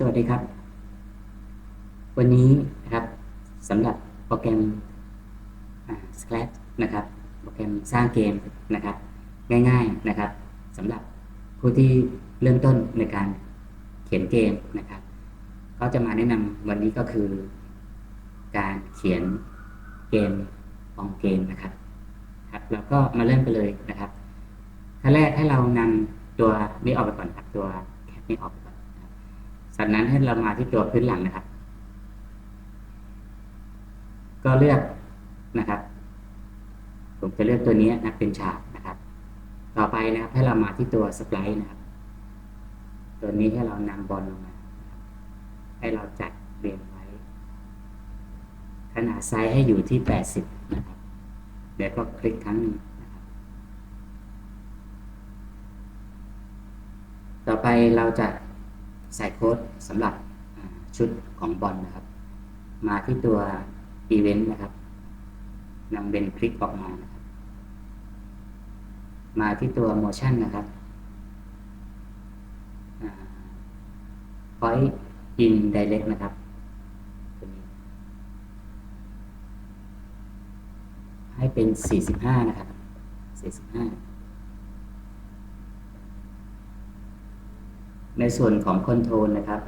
สวัสดีครับ วันนี้นะครับสำหรับโปรแกรม Scratch นะครับ โปรแกรมสร้างเกมนะครับ ง่าย ๆนะครับสำหรับผู้ที่เริ่มต้นในการเขียนเกมนะครับ ก็จะมาแนะนำวันนี้ก็คือ การเขียนเกมของเกมนะครับครับเราก็มาเริ่มกันเลยนะครับขั้นแรกให้เรานำตัวนี้ออกไปก่อนครับตัวแคปนี้ออกไป จากนั้นให้เรามาที่ตัวพื้นหลังนะครับ ก็เลือกนะครับ ผมจะเลือกตัวนี้นะเป็นฉากนะครับ ต่อไปนะครับ ให้เรามาที่ตัวสไลด์นะครับ ตัวนี้ให้เรานำบอลลงมา ให้เราจัดเรียงไว้ ขนาดไซส์ให้อยู่ที่80นะครับเดี๋ยวก็คลิกครั้งนึงนะครับต่อไปเราจะ ใส่โค้ดสำหรับชุดของบอลนะครับ มาที่ตัว Event นะครับนำเป็นคลิกออกมานะครับ มาที่ตัว Motion นะครับพอ่า Point in Direct นะครับให้เป็น 45 นะครับ 45 ในส่วนของคอนโทรลนะครับ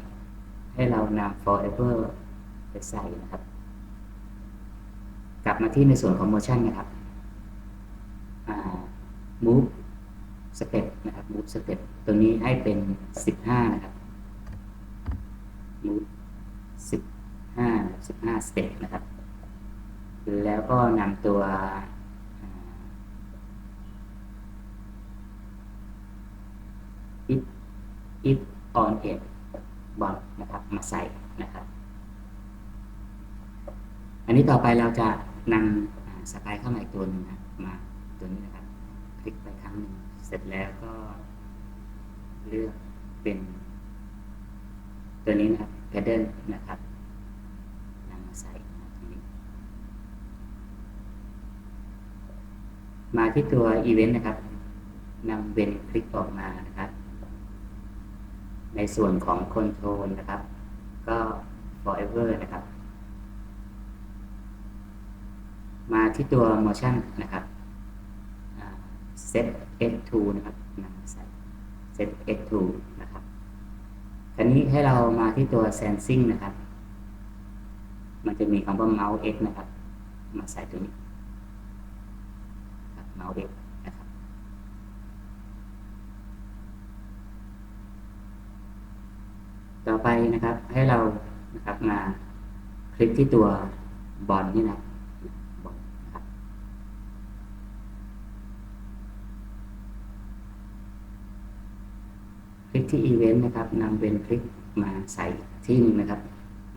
ให้เรานำ forever ไปใส่นะครับ กลับมาที่ในส่วนของ motion นะครับ move step นะครับ move step ตัวนี้ให้เป็น 15 นะครับ move 15นะครับ15 step นะครับ แล้วก็นำตัวอ่า if if on edge บอลนะครับมาใส่นะครับ อันนี้ต่อไปเราจะนำอ่าสไลด์เข้ามาอีกตัวหนึ่งนะมาตัวนี้นะครับ คลิกไปครั้งหนึ่งเสร็จแล้วก็เลือกเป็น ตัวนี้นะครับ pattern นะครับนำมาใส่มาตรงนี้ มาที่ตัว event นะครับนำเวนคลิกออกมานะ ในส่วนของ control นะครับ ก็ forever นะครับ มาที่ตัว motion นะครับ set s2 นะครับมาใส่ set s2 นะครับคราวนี้ให้เรามาที่ตัว sensing นะครับ มันจะมีคำว่า mouse x นะครับ มาใส่ตัวนี้ mouse x นะครับ ต่อไปนะครับ ให้เรานะครับมาคลิกที่ตัวบอลนี่นะครับอลนะครับคลิกที่ Event นะครับนำเป็นคลิกมาใส่ที่นึงนะครับ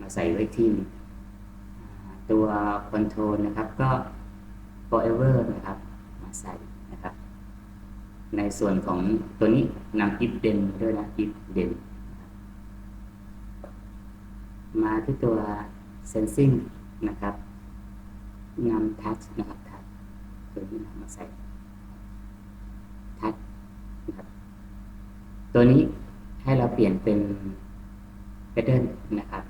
มาใส่ไว้ที่นึงตัว Control นะครับก็ Forever นะครับ มาใส่นะครับ ในส่วนของตัวนี้นำ if then ด้วยนะ if then น มาที่ตัว sensing นะครับนำ touch นะครับ touch ตัวนี้นะมาใส่ touch นะครับตัวนี้ให้เราเปลี่ยนเป็น pattern นะครับ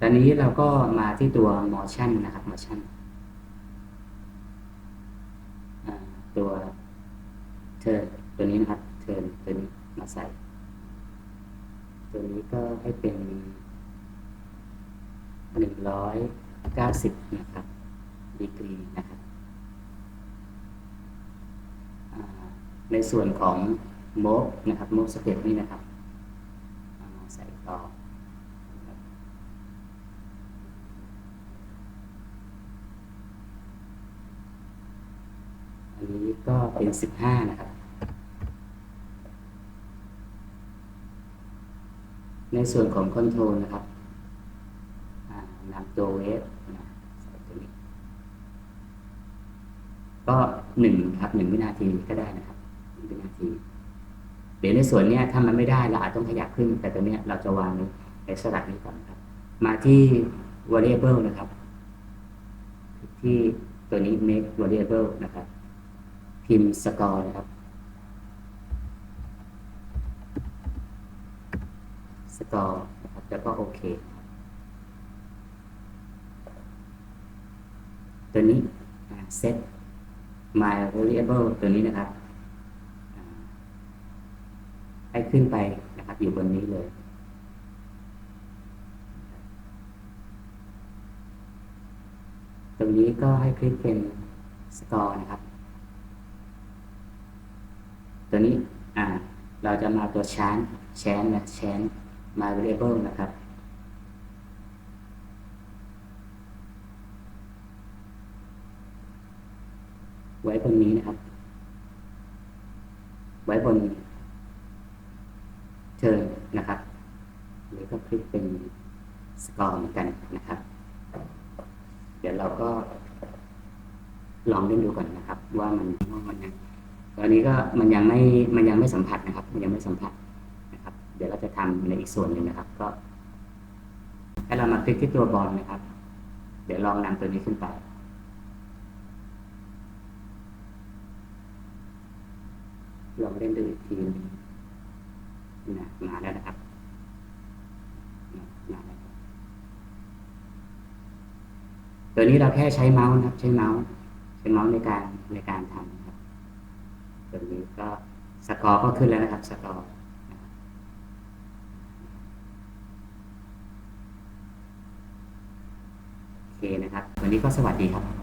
ตอนนี้เราก็มาที่ตัว motion นะครับ motion อ่าตัว turn ตัวนี้นะครับ turn ตัวนี้ มาใส่ ตัวนี้ก็ให้เป็นหนึ่งร้อยเก้าสิบนะครับ ดีกรีนะครับอ่าในส่วนของโมกนะครับโมกสเต็ปนี่นะครับเอามาใส่ต่อนะครับอันนี้ก็เป็นสิบห้านะครับ ในส่วนของคอนโทรลนะครับนำตัวเวฟนะใส่ตัวนี้ก็หนึ่งครับหนึ่งวินาทีก็ได้นะครับหนึ่งวินาทีเดี๋ยวในส่วนเนี้ยถ้ามันไม่ได้เราอาจต้องขยับขึ้น แต่ตัวเนี้ยเราจะวางในสลักนี้ก่อนครับ มาที่ variable นะครับ ที่ตัวนี้ make variable นะครับ พิมพ์สกอร์นะครับ สกอร์นะครับแล้วก็โอเค ตัวนี้เซต my variable ตัวนี้นะครับ ให้ขึ้นไปนะครับอยู่บนนี้เลยตรงนี้ก็ให้คลิกเป็นสกอร์นะครับ ตัวนี้อ่าเราจะมาตัวชานแชนนะแชน my variable นะครับไว้บนนี้นะครับ ไว้บนเชิญนะครับ หรือก็คลิกเป็นสกอร์เหมือนกันนะครับ เดี๋ยวเราก็ลองเล่นดูก่อนนะครับ ว่ามันว่ามันยังตอนนี้ก็มันยังไม่มันยังไม่สัมผัสนะครับ มันยังไม่สัมผัส เดี๋ยวเราจะทำในอีกส่วนหนึ่งนะครับ ก็ ให้เรามาคลิกที่ตัวบอลนะครับ เดี๋ยวลองนำตัวนี้ขึ้นไป ลองเล่นดูอีกทีนึงนะมาแล้วนะครับมาแล้วครับตัวนี้เราแค่ใช้เมาส์นะครับ ใช้เมาส์ใช้เมาส์ในการในการทำนะครับตัวนี้ก็สกอร์ก็ขึ้นแล้วนะครับ สกอร์นะครับโอเค นะครับ วันนี้ก็สวัสดีครับ